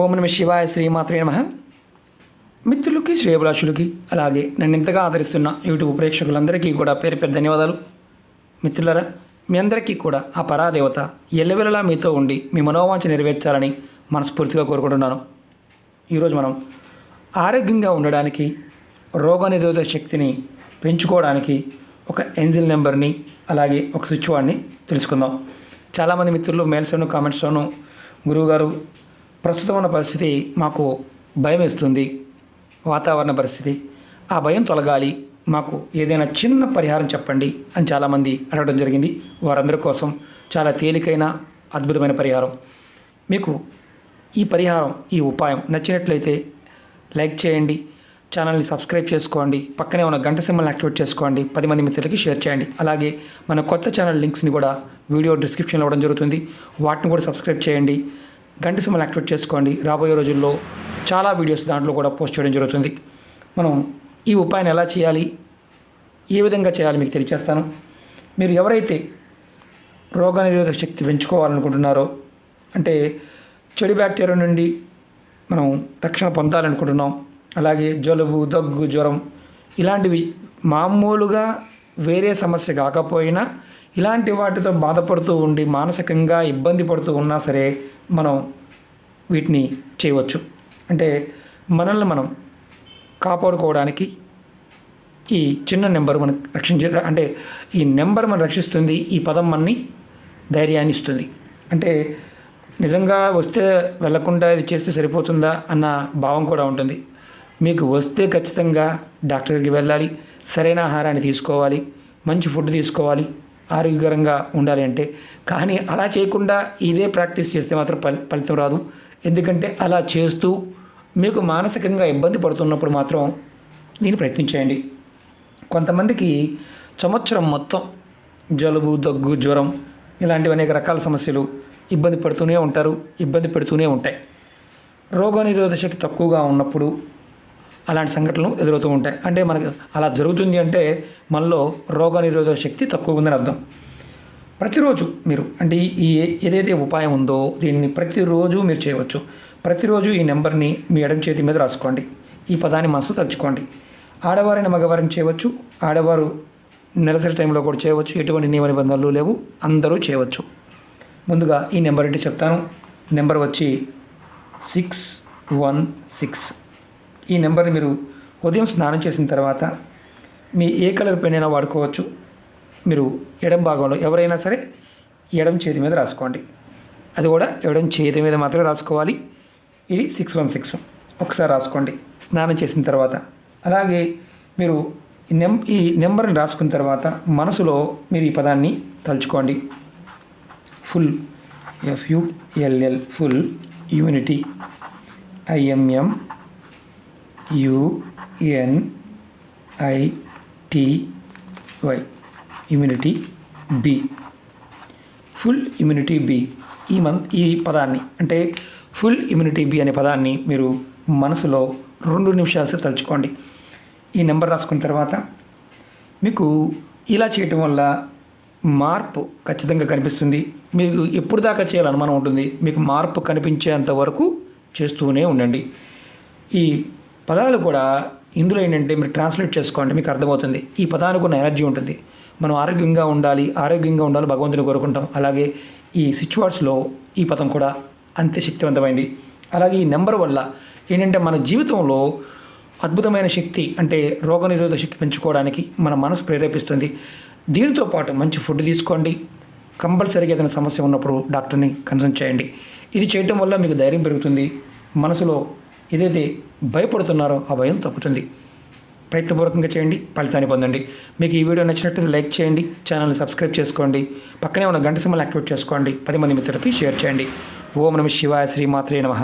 ఓం నమ శివాయ శ్రీమాత్రే నమ. మిత్రులకి శ్రేయభిలాషులకి అలాగే నన్ను ఇంతగా ఆదరిస్తున్న యూట్యూబ్ ప్రేక్షకులందరికీ కూడా పేరు పేరు ధన్యవాదాలు. మిత్రులరా మీ అందరికీ కూడా ఆ పరాదేవత ఎల్లవెల్లలా మీతో ఉండి మీ మనోవాంఛ నెరవేర్చాలని మనస్ఫూర్తిగా కోరుకుంటున్నాను. ఈరోజు మనం ఆరోగ్యంగా ఉండడానికి రోగనిరోధక శక్తిని పెంచుకోవడానికి ఒక ఎంజిల్ నెంబర్ని అలాగే ఒక స్విచ్ వాడిని తెలుసుకుందాం. చాలామంది మిత్రులు మెయిల్స్లోను కామెంట్స్లోను గురువుగారు ప్రస్తుతం ఉన్న పరిస్థితి మాకు భయం వేస్తుంది వాతావరణ పరిస్థితి. ఆ భయం తొలగాలి. మాకు ఏదైనా చిన్న పరిహారం చెప్పండి అని చాలామంది అడగడం జరిగింది. వారందరి కోసం చాలా తేలికైన అద్భుతమైన పరిహారం. మీకు ఈ పరిహారం ఈ ఉపాయం నచ్చినట్లయితే లైక్ చేయండి. ఛానల్ని సబ్స్క్రైబ్ చేసుకోండి. పక్కనే ఉన్న గంట సింబల్ని యాక్టివేట్ చేసుకోండి. పది మంది మిత్రులకి షేర్ చేయండి. అలాగే మన కొత్త ఛానల్ లింక్స్ని కూడా వీడియో డిస్క్రిప్షన్లో ఇవ్వడం జరుగుతుంది. వాటిని కూడా సబ్స్క్రైబ్ చేయండి. గంట సింబల్ యాక్టివేట్ చేసుకోండి. రాబోయే రోజుల్లో చాలా వీడియోస్ దాంట్లో కూడా పోస్ట్ చేయడం జరుగుతుంది. మనం ఈ ఉపాయాన్ని ఎలా చేయాలి? ఏ విధంగా చేయాలి మీకు తెలియచేస్తాను. మీరు ఎవరైతే రోగనిరోధక శక్తి పెంచుకోవాలనుకుంటున్నారో అంటే చెడు బ్యాక్టీరియా నుండి మనం రక్షణ పొందాలనుకుంటున్నాం అలాగే జలుబు దగ్గు జ్వరం ఇలాంటివి మామూలుగా వేరే సమస్య కాకపోయినా ఇలాంటి వాటితో బాధపడుతూ ఉండి మానసికంగా ఇబ్బంది పడుతూ ఉన్నా సరే మనం వీటిని చేయవచ్చు. అంటే మనల్ని మనం కాపాడుకోవడానికి ఈ చిన్న నెంబర్ మనకు రక్షించే అంటే ఈ నెంబర్ మనం రక్షిస్తుంది ఈ పదం మనని ధైర్యాన్ని ఇస్తుంది. అంటే నిజంగా వస్తే వెళ్ళకుండా ఇది చేస్తే సరిపోతుందా అన్న భావం కూడా ఉంటుంది. మీకు వస్తే ఖచ్చితంగా డాక్టర్కి వెళ్ళాలి సరైన ఆహారాన్ని తీసుకోవాలి మంచి ఫుడ్ తీసుకోవాలి ఆరోగ్యకరంగా ఉండాలి అంటే. కానీ అలా చేయకుండా ఇదే ప్రాక్టీస్ చేస్తే మాత్రం ఫలి ఫలితం రాదు. ఎందుకంటే అలా చేస్తూ మీకు మానసికంగా ఇబ్బంది పడుతున్నప్పుడు మాత్రం దీన్ని ప్రయత్నించేయండి కొంతమందికి సంవత్సరం మొత్తం జలుబు దగ్గు జ్వరం ఇలాంటివి అనేక రకాల సమస్యలు ఇబ్బంది పడుతూనే ఉంటారు ఇబ్బంది పెడుతూనే ఉంటాయి. రోగనిరోధక శక్తి తక్కువగా ఉన్నప్పుడు అలాంటి సంఘటనలు ఎదురవుతూ ఉంటాయి. అంటే మనకు అలా జరుగుతుంది అంటే మనలో రోగనిరోధక శక్తి తక్కువ ఉందని అర్థం. ప్రతిరోజు మీరు అంటే ఈ ఏదైతే ఉపాయం ఉందో దీన్ని ప్రతిరోజు మీరు చేయవచ్చు. ప్రతిరోజు ఈ నెంబర్ని మీ ఎడం చేతి మీద రాసుకోండి. ఈ పదాన్ని మనసు తలుచుకోండి. ఆడవారైన మగవారిని చేయవచ్చు. ఆడవారు నెలసరి టైంలో కూడా చేయవచ్చు. ఎటువంటి నియమ నిబంధనలు లేవు. అందరూ చేయవచ్చు. ముందుగా ఈ నెంబర్ ఏంటి చెప్తాను. నెంబర్ వచ్చి సిక్స్ వన్ సిక్స్. ఈ నెంబర్ని మీరు ఉదయం స్నానం చేసిన తర్వాత మీ ఏ కలర్ పెన్ అయినా వాడుకోవచ్చు. మీరు ఎడం భాగంలో ఎవరైనా సరే ఎడం చేతి మీద రాసుకోండి. అది కూడా ఎడం చేతి మీద మాత్రమే రాసుకోవాలి. ఇది సిక్స్ వన్ సిక్స్ ఒకసారి రాసుకోండి. స్నానం చేసిన తర్వాత. అలాగే మీరు ఈ నెం ఈ నెంబర్ని రాసుకున్న తర్వాత మనసులో మీరు ఈ పదాన్ని తలుచుకోండి. Full F U L L full unity I M M U N I T Y immunity B full immunity B ఈ మంత్ ఈ పదాన్ని అంటే ఫుల్ ఇమ్యూనిటీ బి అనే పదాన్ని మీరు మనసులో రెండు నిమిషాలు సేపు తలుచుకోండి. ఈ నెంబర్ రాసుకున్న తర్వాత మీకు ఇలా చేయటం వల్ల మార్పు ఖచ్చితంగా కనిపిస్తుంది. మీకు ఎప్పుడు దాకా చేయాలనుమానం అనుమానం ఉంటుంది. మీకు మార్పు కనిపించేంత వరకు చేస్తూనే ఉండండి. ఈ పదాలు కూడా ఇందులో ఏంటంటే మీరు ట్రాన్స్లేట్ చేసుకోండి మీకు అర్థమవుతుంది. ఈ పదానికి ఉన్న ఎనర్జీ ఉంటుంది. మనం ఆరోగ్యంగా ఉండాలి ఆరోగ్యంగా ఉండాలి భగవంతుని కోరుకుంటాం. అలాగే ఈ స్విచ్ వర్డ్స్లో ఈ పదం కూడా అంతే శక్తివంతమైంది. అలాగే ఈ నెంబర్ వల్ల ఏంటంటే మన జీవితంలో అద్భుతమైన శక్తి అంటే రోగనిరోధక శక్తి పెంచుకోవడానికి మన మనసు ప్రేరేపిస్తుంది. దీనితో పాటు మంచి ఫుడ్ తీసుకోండి. కంపల్సరీగా ఏదైనా సమస్య ఉన్నప్పుడు డాక్టర్ని కన్సల్ట్ చేయండి. ఇది చేయటం వల్ల మీకు ధైర్యం పెరుగుతుంది. మనసులో ఏదైతే భయపడుతున్నారో ఆ భయం తప్పుతుంది. ప్రయత్నపూర్వకంగా చేయండి ఫలితాన్ని పొందండి. మీకు ఈ వీడియో నచ్చినట్లయితే లైక్ చేయండి ఛానల్ని సబ్స్క్రైబ్ చేసుకోండి పక్కనే ఉన్న గంట సింబల్ యాక్టివేట్ చేసుకోండి పది మంది మిత్రులకి షేర్ చేయండి. ఓం నమ శివాయ శ్రీమాత్రే నమ.